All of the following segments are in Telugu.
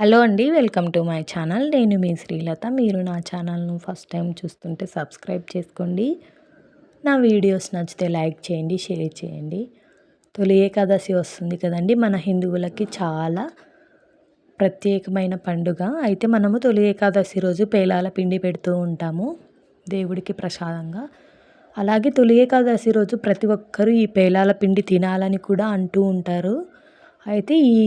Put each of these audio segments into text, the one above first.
హలో అండి వెల్కమ్ టు మై ఛానల్. నేను మీ శ్రీలత. మీరు నా ఛానల్ను ఫస్ట్ టైం చూస్తుంటే సబ్స్క్రైబ్ చేసుకోండి. నా వీడియోస్ నచ్చితే లైక్ చేయండి షేర్ చేయండి. తొలి ఏకాదశి వస్తుంది కదండి మన హిందువులకి చాలా ప్రత్యేకమైన పండుగ. అయితే మనము తొలి ఏకాదశి రోజు పేలాల పిండి పెడుతూ ఉంటాము దేవుడికి ప్రసాదంగా. అలాగే తొలి ఏకాదశి రోజు ప్రతి ఒక్కరూ ఈ పేలాల పిండి తినాలని కూడా అంటూ ఉంటారు. అయితే ఈ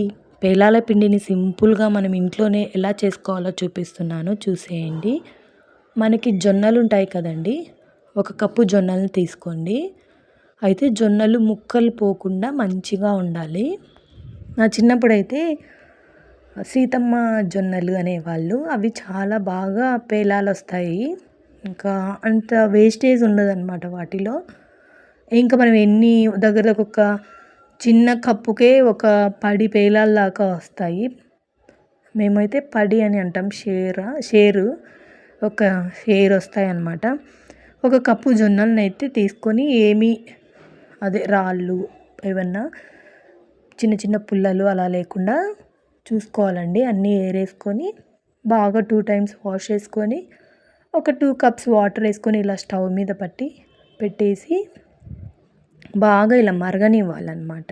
పేలాల పిండిని సింపుల్గా మనం ఇంట్లోనే ఎలా చేసుకోవాలో చూపిస్తున్నాను. చూసేయండి. మనకి జొన్నలు ఉంటాయి కదండి. ఒక కప్పు జొన్నలను తీసుకోండి. అయితే జొన్నలు ముక్కలు పోకుండా మంచిగా ఉండాలి. నా చిన్నప్పుడైతే సీతమ్మ జొన్నలు అనేవాళ్ళు. అవి చాలా బాగా పేలాలు వస్తాయి ఇంకా అంత వేస్టేజ్ ఉండదన్నమాట వాటిలో. ఇంకా మనం ఎన్ని దగ్గర ఒక చిన్న కప్పుకే ఒక పది పేలాల దాకా వస్తాయి. మేమైతే పడి అని అంటాం. షేర్ షేరు ఒక షేర్ వస్తాయి అన్నమాట ఒక కప్పు జొన్నలను అయితే తీసుకొని ఏమి అదే రాళ్ళు ఏమన్నా చిన్న చిన్న పుల్లలు అలా లేకుండా చూసుకోవాలండి. అన్నీ ఏరేసుకొని బాగా టూ టైమ్స్ వాష్ చేసుకొని ఒక టూ కప్స్ వాటర్ వేసుకొని ఇలా స్టవ్ మీద పట్టి పెట్టేసి బాగా ఇలా మరగనివ్వాలన్నమాట.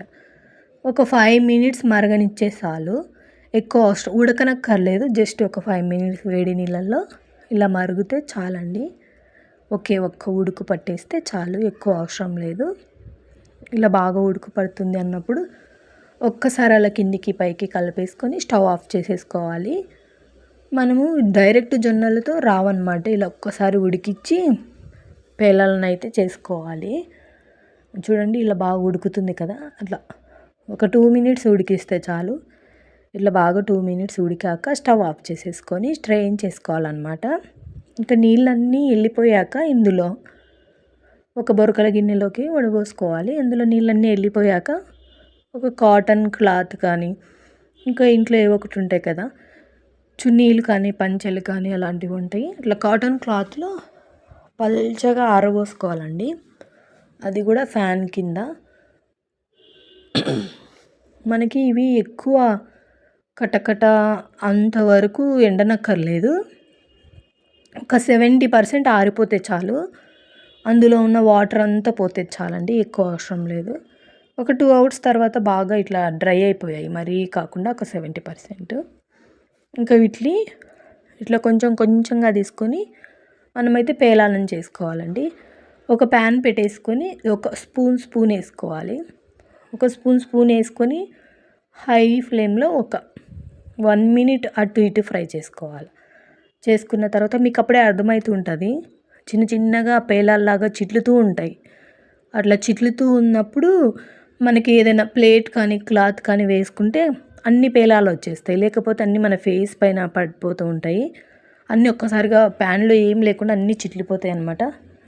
ఒక ఫైవ్ మినిట్స్ మరగనిచ్చే చాలు. ఎక్కువ అవసరం ఉడకనక్కర్లేదు. జస్ట్ ఒక ఫైవ్ మినిట్స్ వేడి నీళ్ళల్లో ఇలా మరుగుతే చాలండి. ఒకే ఒక్క ఉడుకు పట్టేస్తే చాలు ఎక్కువ అవసరం లేదు. ఇలా బాగా ఉడుకు పడుతుంది అన్నప్పుడు ఒక్కసారి అలా కిందికి పైకి కలిపేసుకొని స్టవ్ ఆఫ్ చేసేసుకోవాలి. మనము డైరెక్ట్ జొన్నలతో రావన్నమాట. ఇలా ఒక్కసారి ఉడికిచ్చి పేలాలను అయితే చేసుకోవాలి. చూడండి ఇలా బాగా ఉడుకుతుంది కదా. అట్లా ఒక టూ మినిట్స్ ఉడికిస్తే చాలు. ఇట్లా బాగా టూ మినిట్స్ ఉడికాక స్టవ్ ఆఫ్ చేసేసుకొని స్ట్రెయిన్ చేసుకోవాలన్నమాట. ఇంకా నీళ్ళన్నీ వెళ్ళిపోయాక ఇందులో ఒక బొరకల గిన్నెలోకి వడబోసుకోవాలి. ఇందులో నీళ్ళన్నీ వెళ్ళిపోయాక ఒక కాటన్ క్లాత్ కానీ ఇంకా ఇంట్లో ఏవో ఒకటి ఉంటాయి కదా. చున్నీలు కానీ పంచెలు కానీ అలాంటివి ఉంటాయి. ఇట్లా కాటన్ క్లాత్లో పల్చగా ఆరబోసుకోవాలండి. అది కూడా ఫ్యాన్ కింద. మనకి ఇవి ఎక్కువ కటకట అంతవరకు ఎండనక్కర్లేదు. ఒక సెవెంటీ పర్సెంట్ ఆరిపోతే చాలు. అందులో ఉన్న వాటర్ అంతా పోతే చాలండి ఎక్కువ అవసరం లేదు. ఒక టూ అవర్స్ తర్వాత బాగా ఇట్లా డ్రై అయిపోయాయి మరీ కాకుండా ఒక సెవెంటీ పర్సెంట్. ఇంకా వీటిని ఇట్లా కొంచెం కొంచెంగా తీసుకొని మనమైతే పేలాలను చేసుకోవాలండి. ఒక ప్యాన్ పెట్టేసుకొని ఒక స్పూన్ స్పూన్ వేసుకోవాలి. ఒక స్పూన్ స్పూన్ వేసుకొని హై ఫ్లేమ్లో ఒక వన్ మినిట్ అటు ఇటు ఫ్రై చేసుకోవాలి. చేసుకున్న తర్వాత మీకు అప్పుడే అర్థమవుతూ ఉంటుంది. చిన్న చిన్నగా పేలాల్లాగా చిట్లుతూ ఉంటాయి. అట్లా చిట్లుతూ ఉన్నప్పుడు మనకి ఏదైనా ప్లేట్ కానీ క్లాత్ కానీ వేసుకుంటే అన్ని పేలాలు వచ్చేస్తాయి. లేకపోతే అన్నీ మన ఫేస్ పైన పడిపోతూ ఉంటాయి. అన్నీ ఒక్కసారిగా ప్యాన్లో ఏం లేకుండా అన్నీ చిట్లిపోతాయి అనమాట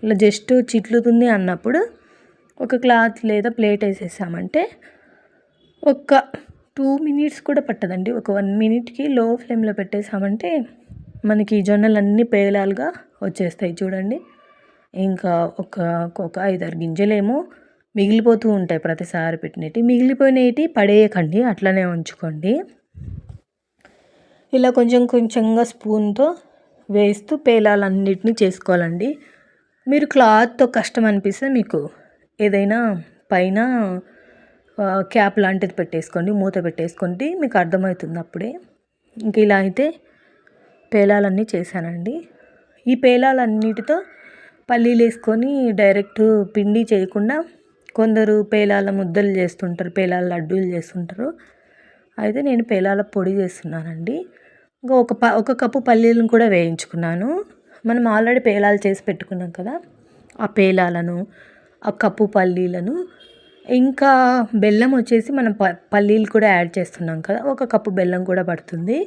ఇలా జస్ట్ చిట్లుతుంది అన్నప్పుడు ఒక క్లాత్ లేదా ప్లేట్ వేసేసామంటే ఒక టూ మినిట్స్ కూడా పట్టదండి. ఒక వన్ మినిట్కి లో ఫ్లేమ్లో పెట్టేసామంటే మనకి జొన్నలు అన్నీ పేలాలుగా వచ్చేస్తాయి చూడండి. ఇంకా ఒక ఒక ఐదారు గింజలేమో మిగిలిపోతూ ఉంటాయి ప్రతిసారి పెట్టినవి మిగిలిపోయినవి పడేయకండి అట్లనే ఉంచుకోండి. ఇలా కొంచెం కొంచెంగా స్పూన్తో వేస్తూ పేలాలన్నిటిని చేసుకోవాలండి. మీరు క్లాత్తో కష్టం అనిపిస్తే మీకు ఏదైనా పైన క్యాప్ లాంటిది పెట్టేసుకోండి మూత పెట్టేసుకోండి మీకు అర్థమవుతుంది అప్పుడే. ఇంక ఇలా అయితే పేలాలన్నీ చేశానండి. ఈ పేలాలన్నిటితో పల్లీలు వేసుకొని డైరెక్ట్ పిండి చేయకుండా కొందరు పేలాల ముద్దలు చేస్తుంటారు పేలాల లడ్డూలు చేస్తుంటారు. అయితే నేను పేలాల పొడి చేస్తున్నానండి. ఇంకా ఒక ప ఒక కప్పు పల్లీలను కూడా వేయించుకున్నాను. మనం ఆల్రెడీ పేలాలు చేసి పెట్టుకున్నాం కదా. ఆ పేలాలను ఆ కప్పు పల్లీలను ఇంకా బెల్లం వచ్చేసి మనం ప పల్లీలు కూడా యాడ్ చేస్తున్నాం కదా. ఒక కప్పు బెల్లం కూడా పడుతుంది.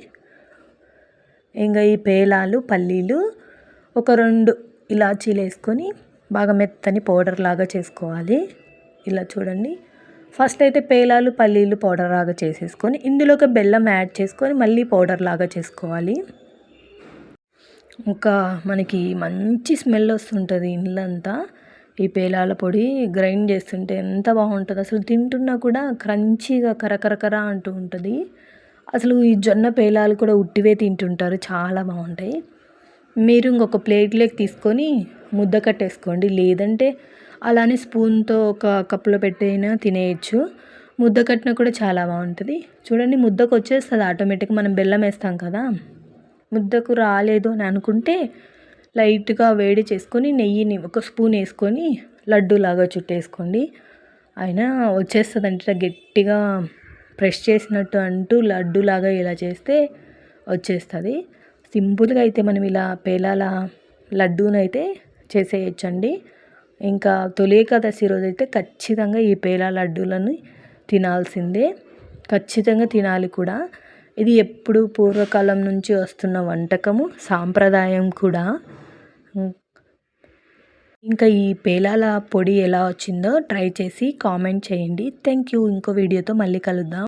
ఇంకా ఈ పేలాలు పల్లీలు ఒక రెండు ఇలాచీలు వేసుకొని బాగా మెత్తని పౌడర్ లాగా చేసుకోవాలి. ఇలా చూడండి. ఫస్ట్ అయితే పేలాలు పల్లీలు పౌడర్ లాగా చేసేసుకొని ఇందులోకి బెల్లం యాడ్ చేసుకొని మళ్ళీ పౌడర్ లాగా చేసుకోవాలి. ఒక మనకి మంచి స్మెల్ వస్తుంటుంది ఇల్లంతా ఈ పేలాల పొడి గ్రైండ్ చేస్తుంటే ఎంత బాగుంటుంది. అసలు తింటున్నా కూడా క్రంచీగా కరకరకర అంటూ ఉంటుంది. అసలు ఈ జొన్న పేలాలు కూడా ఉట్టివే తింటుంటారు. చాలా బాగుంటాయి. మీరు ఇంకొక ప్లేట్లోకి తీసుకొని ముద్ద కట్టేసుకోండి. లేదంటే అలానే స్పూన్తో ఒక కప్పులో పెట్టైనా తినేయచ్చు. ముద్ద కట్టిన కూడా చాలా బాగుంటుంది. చూడండి ముద్దకు వచ్చేస్తుంది ఆటోమేటిక్గా మనం బెల్లం వేస్తాం కదా. ముద్దకు రాలేదు అని అనుకుంటే లైట్గా వేడి చేసుకొని నెయ్యిని ఒక స్పూన్ వేసుకొని లడ్డూలాగా చుట్టేసుకోండి. అయినా వచ్చేస్తుంది అంటే గట్టిగా ప్రెస్ చేసినట్టు అంటూ లడ్డూలాగా ఇలా చేస్తే వచ్చేస్తుంది. సింపుల్గా అయితే మనం ఇలా పేలాల లడ్డూనైతే చేసేయచ్చండి. ఇంకా తొలి ఏకాదశి రోజు అయితే ఖచ్చితంగా ఈ పేలా లడ్డూలను తినాల్సిందే. ఖచ్చితంగా తినాలి కూడా. ఇది ఎప్పుడు పూర్వకాలం నుంచి వస్తున్న వంటకము సాంప్రదాయం కూడా. ఇంకా ఈ పేలాల పొడి ఎలా వచ్చిందో ట్రై చేసి కామెంట్ చేయండి. థ్యాంక్ యూ ఇంకో వీడియోతో మళ్ళీ కలుద్దాం.